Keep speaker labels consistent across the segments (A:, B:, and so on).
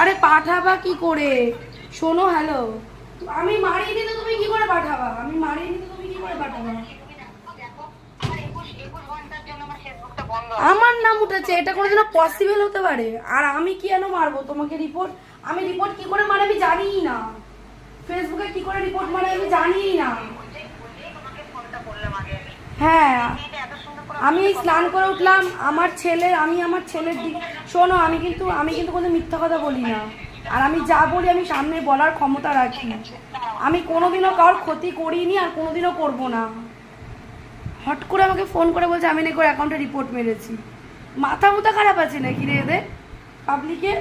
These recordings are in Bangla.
A: আরে পাঠাবা কি করে? শোনো হ্যালো আমি মারিয়ে দিতে তুমি কি করে পাঠাবা? আমি মারিয়ে দিতে তুমি কি করে পাঠাবা? আমার নাম উঠেছে, এটা কোনোদিনও পসিবল হতে পারে। আর আমি কেন মারবো? তোমাকে রিপোর্ট আমি রিপোর্ট কি করে মারে আমি জানিই না। ফেসবুকে কি করে রিপোর্ট মারে আমি জানিই না। হ্যাঁ। আমি এই স্নান করে উঠলাম আমার ছেলে আমি আমার ছেলের দিক শোনো আমি কিন্তু আমি কিন্তু কোনো মিথ্যা কথা বলি না। আর আমি যা বলি আমি সামনে বলার ক্ষমতা রাখি। আমি কোনোদিনও কারোর ক্ষতি করিনি আর কোনোদিনও করব না। হট করে আমাকে ফোন করে বলছে আমি নাকি ওর অ্যাকাউন্টে রিপোর্ট মেরেছি। মাথা মুথা খারাপ আছে নাকি রে এদের? পাবলিকের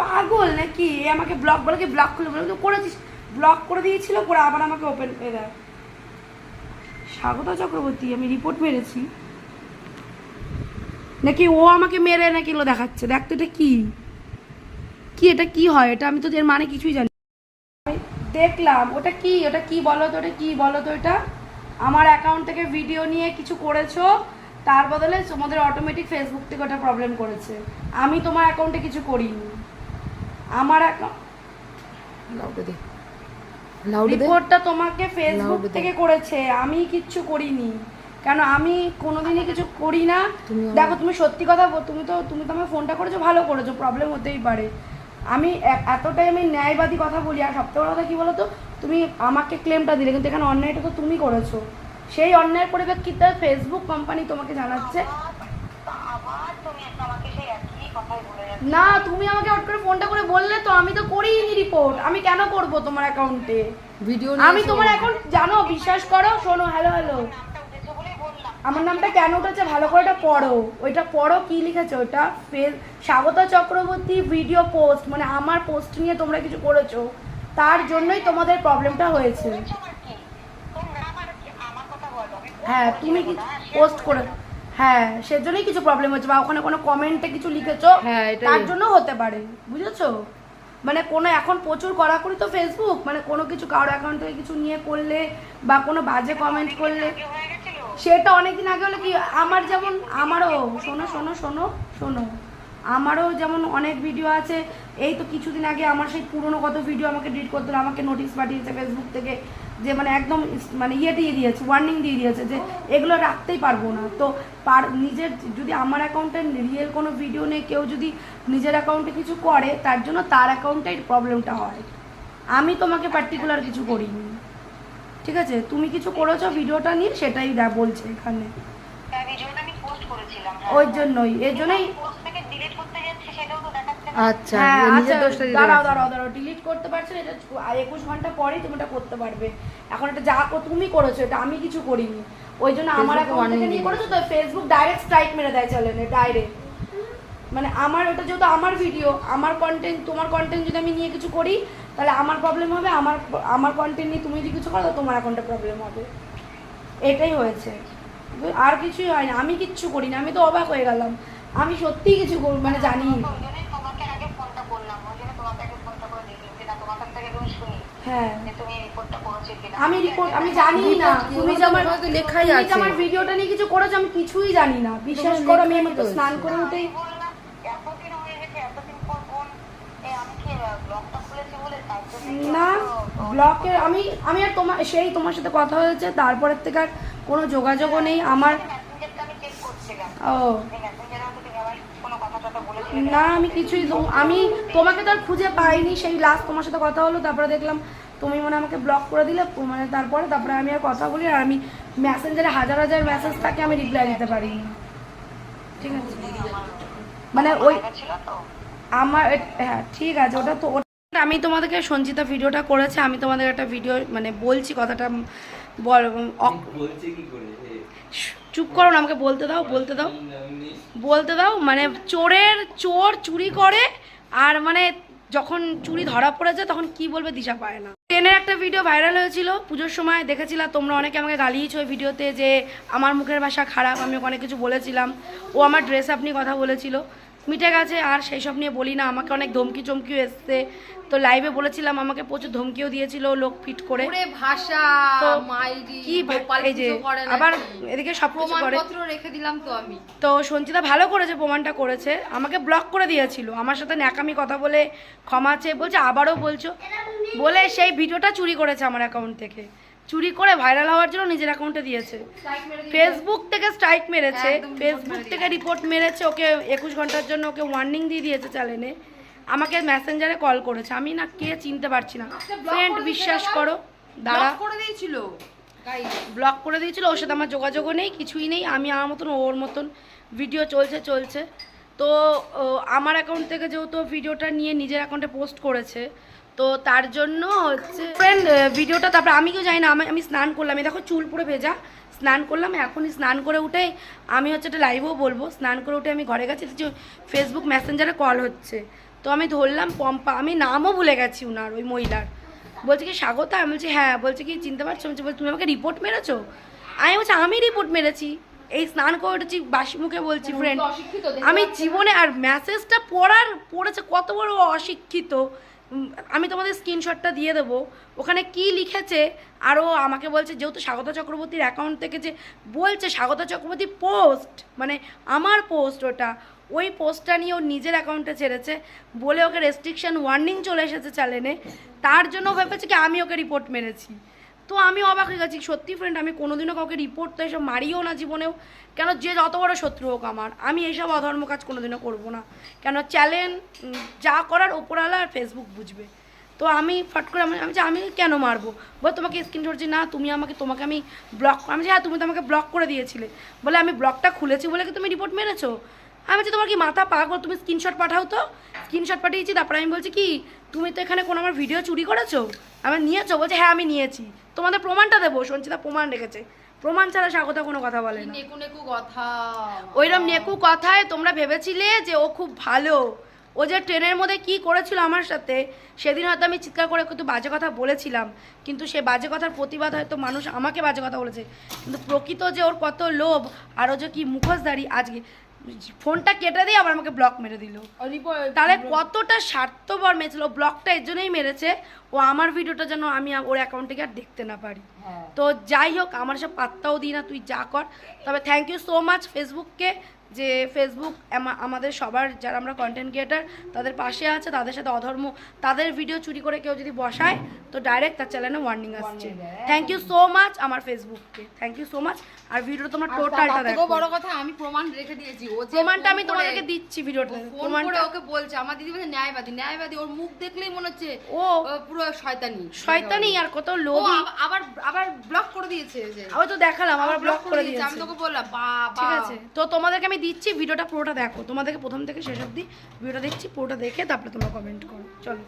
A: পাগল নাকি? এ আমাকে ব্লক বলে কি ব্লক খুলে বলে? করেছিস? ব্লক করে দিয়েছিল করে আবার আমাকে ওপেন করে দেয়। স্বাগতা চক্রবর্তী, আমি রিপোর্ট মেরেছি। নাকি ও আমাকে মেরে নাকি এগুলো দেখাচ্ছে? দেখ তো এটা কি? কি এটা কি হয়? এটা আমি তো এর মানে কিছুই জানি দেখলাম, ওটা কি? ওটা কি বলো তো? ওটা কি বলো তো এটা? আমার অ্যাকাউন্ট থেকে ভিডিও নিয়ে কিছু করেছ? তার বদলে তোমাদের অটোমেটিক ফেসবুক থেকে ওটা প্রবলেম করেছে। আমি তোমার অ্যাকাউন্টে কিছু করিনি। আমার অ্যাকাউন্ট রিপোর্টটা তোমাকে ফেসবুক থেকে করেছে। আমি কিচ্ছু করিনি। কেন? আমি কোনোদিনই কিছু করি না। দেখো তুমি সত্যি কথা বল তুমি তো তুমি তো আমার ফোনটা করেছ ভালো করেছ প্রবলেম হতেই পারে। আমি এতটাই আমি ন্যায়বাদী কথা বলি আর সবথেকে বড় কথা কি বলো তো তুমি আমাকে ক্লেমটা দিলে কিন্তু এখানে অন্যায়টা তো তুমি করেছ। সেই অন্যায়ের পরিপ্রেক্ষিতে ফেসবুক কোম্পানি তোমাকে জানাচ্ছে
B: আবার তুমি একটা আমাকে সেই একই কথাই বলে যাচ্ছ
A: না তুমি আমাকে হট করে ফোনটা করে বললে তো আমি তো করিনি রিপোর্ট আমি কেন করব তোমার অ্যাকাউন্টে
C: ভিডিও
A: আমি তোমার অ্যাকাউন্ট জানো বিশ্বাস করো শোনো হ্যালো হ্যালো আমার নামটা কেন উঠেছে? ভালো করে ওটা পড়ো। ওইটা পড়ো কি লিখেছে ওটা? ফেল স্বাগতা চক্রবর্তী ভিডিও পোস্ট মানে আমার পোস্ট নিয়ে তোমরা কিছু করেছ। তার জন্যই তোমাদের প্রবলেমটা হয়েছে। হ্যাঁ তুমি কি পোস্ট করে হ্যাঁ সেজন্যই কিছু প্রবলেম হচ্ছে বা ওখানে কোনো কমেন্টে কিছু লিখেছো
C: হ্যাঁ,
A: তার জন্য হতে পারে বুঝেছ? মানে কোনো এখন প্রচুর কড়াকড়ি তো ফেসবুক মানে কোনো কিছু কারোর অ্যাকাউন্ট থেকে কিছু নিয়ে করলে বা কোনো বাজে কমেন্ট করলে সেটা অনেকদিন আগে হলে কি আমার যেমন আমারও শোনো শোনো শোনো শোনো। আমারও যেমন অনেক ভিডিও আছে এই তো কিছুদিন আগে আমার সেই পুরনো কত ভিডিও আমাকে ডিলিট করতে হলো আমাকে নোটিশ পাঠিয়েছে ফেসবুক থেকে যে মানে একদম মানে ইয়ে দিয়ে দিয়েছে ওয়ার্নিং দিয়ে দিয়েছে যে এগুলো রাখতেই পারব না। তো পার নিজের যদি আমার অ্যাকাউন্টে রিয়েল কোনো ভিডিও নেই কেউ যদি নিজের অ্যাকাউন্টে কিছু করে তার জন্য তার অ্যাকাউন্টে প্রবলেমটা হয়। আমি তোমাকে পার্টিকুলার কিছু করিনি। ঠিক আছে? তুমি কিছু করেছ ভিডিওটা নিয়ে সেটাই দা বলছে এখানে।
B: ভিডিওটা আমি পোস্ট করেছিলাম।
A: ওই জন্যই এর জন্যই
C: আচ্ছা
A: হ্যাঁ আচ্ছা দাঁড়াও দাঁড়াও দাঁড়াও ডিলিট করতে পারছ এটা একুশ ঘণ্টা পরেই তুমি এটা করতে পারবে। এখন এটা যা তুমি করেছ এটা আমি কিছু করিনি। ওই জন্য আমার অ্যাকাউন্ট থেকে নিয়ে করেছ তো ফেসবুক ডাইরেক্ট স্ট্রাইক মেরে দেয় চ্যানেলে ডাইরেক্ট মানে আমার ওটা যেহেতু আমার ভিডিও আমার কন্টেন্ট তোমার কন্টেন্ট যদি আমি নিয়ে কিছু করি তাহলে আমার প্রবলেম হবে আমার আমার কন্টেন্ট নিয়ে তুমি যদি কিছু করো তোমার অ্যাকাউন্টে প্রবলেম হবে। এটাই হয়েছে। আর কিছুই হয় না আমি কিচ্ছু করি না আমি তো অবাক হয়ে গেলাম। আমি সত্যিই কিছু করি- মানে জানি
B: তো ওই জন্যই তোমাকে আগে ফোনটা করলাম ওই জন্য তোমাকে আগে ফোনটা করে দেখলাম যে না তোমার কাছ থেকে তুমি শুনি
A: হ্যাঁ।
B: তুমি রিপোর্টটা করেছ কিনা।
A: আমি রিপোর্ট আমি জানি না। তুমি যে আমার
C: লেখাই
A: তুমি আমার ভিডিওটা নিয়ে কিছু করেছ আমি কিছুই জানি না। বিশ্বাস করো আমি
C: লেখাই
A: আমার তো স্নান করে উঠেই
B: এতদিন হয়ে গেছে এতদিন পর ফোন আমি কি ব্লগটা খুলেছি বলে তার জন্য
A: না ব্লকের আমি আমি আর তোমার সেই তোমার সাথে কথা হয়েছে তারপরের থেকে আর কোনো যোগাযোগও নেই আমার
B: মেসেঞ্জারটা আমি চেক করছিলাম।
A: ও
B: এই মেসেঞ্জারে হয়তো তুমি আমার কোনো কথা টথা বলেছিলে
A: না, আমি কিছুই আমি তোমাকে তো আর খুঁজে পাইনি। সেই লাস্ট তোমার সাথে কথা হলো, তারপরে দেখলাম তুমি মানে আমাকে ব্লক করে দিলে মানে তারপরে তারপরে আমি আর কথা বলি, আর আমি মেসেঞ্জারে হাজার হাজার মেসেজ থাকে, আমি রিপ্লাই দিতে পারি। ঠিক আছে? মানে ওই আমার হ্যাঁ ঠিক আছে, ওটা তো আমি তোমাদেরকে সঞ্চিতা ভিডিওটা করেছে, আমি তোমাদের একটা ভিডিও মানে বলছি কথাটা, বল
D: বলছে কি করে?
A: চুপ করো না, আমাকে বলতে দাও বলতে দাও। বলতে দাও মানে চোরের চোর চুরি করে, আর মানে যখন চুরি ধরা পড়ে যায় তখন কি বলবে দিশা পায় না। ট্রেনের একটা ভিডিও ভাইরাল হয়েছিল পুজোর সময়, দেখেছিলা তোমরা, অনেকে আমাকে গালিয়েছো ওই ভিডিওতে যে আমার মুখের ভাষা খারাপ, আমি অনেক কিছু বলেছিলাম। ও আমার ড্রেস আপনি কথা বলেছিল। মিটে গেছে আর সেই সব নিয়ে বলি না আমাকে অনেক ধমকি চমকিও এসছে। তো লাইভে বলেছিলাম আমাকে প্রচুর ধমকিও দিয়েছিল লোক ফিট করে।
C: ভাষা
A: কি এই যে? আবার এদিকে সব কিছু করে।
C: রেখে দিলাম তো আমি।
A: তো সঞ্চিতা ভালো করেছে প্রমাণটা করেছে। আমাকে ব্লক করে দিয়েছিল। আমার সাথে ন্যাকামি কথা বলে ক্ষমা চেয়ে বলছে আবারও বলছো। বলে সেই ভিডিওটা চুরি করেছে আমার অ্যাকাউন্ট থেকে। চুরি করে ভাইরাল হওয়ার জন্য নিজের অ্যাকাউন্টে দিয়েছে। ফেসবুক থেকে স্ট্রাইক মেরেছে। ফেসবুক থেকে রিপোর্ট মেরেছে ওকে একুশ ঘণ্টার জন্য ওকে ওয়ার্নিং দিয়ে দিয়েছে চ্যানেলে আমাকে মেসেঞ্জারে কল করেছে। আমি না কে চিনতে পারছি না। ফ্রেন্ড বিশ্বাস করো দাঁড়া।
C: করে দিয়েছিল?
A: ব্লক করে দিয়েছিল ওর সাথে আমার যোগাযোগও নেই কিছুই নেই। আমি আমার মতন ওর মতন। ভিডিও চলছে চলছে। তো আমার অ্যাকাউন্ট থেকে যেহেতু ভিডিওটা নিয়ে নিজের অ্যাকাউন্টে পোস্ট করেছে তো তার জন্য হচ্ছে ফ্রেন্ড ভিডিওটা তারপরে আমি কেউ জানি না আমি আমি স্নান করলাম। এই দেখো চুল পুরো ভেজা। স্নান করলাম এখনই স্নান করে উঠে আমি হচ্ছে একটা লাইভেও বলব। স্নান করে উঠে আমি ঘরে গেছি ফেসবুক মেসেঞ্জারে কল হচ্ছে। তো আমি ধরলাম পম্পা আমি নামও ভুলে গেছি উনার ওই মহিলার। বলছে কি স্বাগত। আমি বলছি হ্যাঁ। বলছে কি চিনতে পারছ? আমি বলছি, তুমি আমাকে রিপোর্ট মেরেছো? আমি বলছি আমি রিপোর্ট মেরেছি। এই স্নান করে উঠেছি বাসি মুখে বলছি ফ্রেন্ড আমি জীবনে আর মেসেজটা পড়ার পড়েছে কত বড় অশিক্ষিত। আমি তোমাদের স্ক্রিনশটটা দিয়ে দেবো। ওখানে কি লিখেছে, আরও আমাকে বলছে, যেহেতু স্বাগত চক্রবর্তীর অ্যাকাউন্ট থেকে যে বলছে, স্বাগত চক্রবর্তী পোস্ট মানে আমার পোস্ট ওটা, ওই পোস্টটা নিয়ে ওর নিজের অ্যাকাউন্টে ছেড়েছে। বলে ওকে রেস্ট্রিকশান ওয়ার্নিং চলে এসেছে চ্যানেলে তার জন্য ভেবেছে কি, আমি ওকে রিপোর্ট মেরেছি। তো আমি অবাক হয়ে গেছি। সত্যি ফ্রেন্ড আমি কোনোদিনও কাউকে রিপোর্ট তো এসব মারিও না জীবনেও। কেন যে যত বড় শত্রু হোক আমার আমি এইসব অধর্ম কাজ কোনোদিনও করব না। কেন চ্যালেঞ্জ যা করার ওপরওয়ালা আর ফেসবুক বুঝবে। তো আমি ফট করে আমি বলছি, আমি কেন মারবো? বল তোমাকে স্ক্রিনশট যে না তুমি আমাকে তোমাকে আমি ব্লক আমি বলছি, হ্যাঁ তুমি তো আমাকে ব্লক করে দিয়েছিলে। বলে আমি ব্লকটা খুলেছি বলে কি তুমি রিপোর্ট মেরেছো? আমি বলছি তোমার কি মাথা পাগল? তুমি স্ক্রিনশট পাঠাও তো। স্ক্রিনশট পাঠিয়েছি তারপরে আমি বলছি কি তুমি তো এখানে কোনো আমার ভিডিও চুরি করেছ? আমার নিয়েছো বলছে হ্যাঁ আমি নিয়েছি। তোমাদের প্রমাণটা দেবো সঞ্চিতা প্রমাণ রেখেছে। প্রমাণ ছাড়া স্বাগত কোনো কথা বলে
C: কি
A: না
C: নেকু নেকু কথা।
A: ওইরকম নেকু কথায় তোমরা ভেবেছিলে যে ও খুব ভালো? ও যে ট্রেনের মধ্যে কি করেছিল আমার সাথে? সেদিন হয়তো আমি চিৎকার করে একটু বাজে কথা বলেছিলাম। কিন্তু সে বাজে কথার প্রতিবাদ হয়তো মানুষ আমাকে বাজে কথা বলেছে। কিন্তু প্রকৃত যে ওর কত লোভ আরও যে কি মুখোশধারী আজকে। ফোনটা কেটে দিয়ে আবার আমাকে ব্লক মেরে দিল। তাহলে কতটা স্বার্থপর ও ব্লকটা এর জন্যই মেরেছে। ও আমার ভিডিওটা যেন আমি ওর অ্যাকাউন্ট থেকে আর দেখতে না পারি।
C: হ্যাঁ।
A: তো যাই হোক আমার সব পাত্তাও দিই না তুই যা কর। তবে থ্যাংক ইউ সো মাচ ফেসবুককে যে ফেসবুক আমাদের সবার যারা আমরা কন্টেন্ট ক্রিয়েটার তাদের পাশে আছে তাদের সাথে অধর্ম তাদের ভিডিও চুরি করে কেউ যদি বসায় তো ডাইরেক্ট তার চ্যানেলে ওয়ার্নিং আসছে। থ্যাংক ইউ সো মাচ আমার ফেসবুককে থ্যাংক ইউ সো মাচ আর ভিডিওটা তোমার টোটালটা দেখো।
C: বড় কথা আমি প্রমাণ রেখে দিয়েছি ও
A: প্রমাণটা আমি তোমাদেরকে দিচ্ছি ভিডিওটা প্রমাণটা
C: ওকে বলছে আমার দিদি বলছে ন্যায়বাদী ন্যায়বাদী। ওর মুখ দেখলেই মনে হচ্ছে
A: ও
C: পুরো শয়তানি।
A: শয়তানি আর কত লোভী।
C: আবার আবার ব্লক করে দিয়েছে যে
A: আমি তো দেখালাম আবার ব্লক করে দিয়েছে।
C: আমি তোকে বললাম বাবা।
A: ঠিক আছে। তো তোমাদেরকে আমি দিচ্ছি, ভিডিওটা পুরোটা দেখো। তোমাদেরকে প্রথম থেকে শেষ অব্দি ভিডিওটা দেখছি, পুরোটা দেখে তারপরে তোমরা কমেন্ট করো। চলো।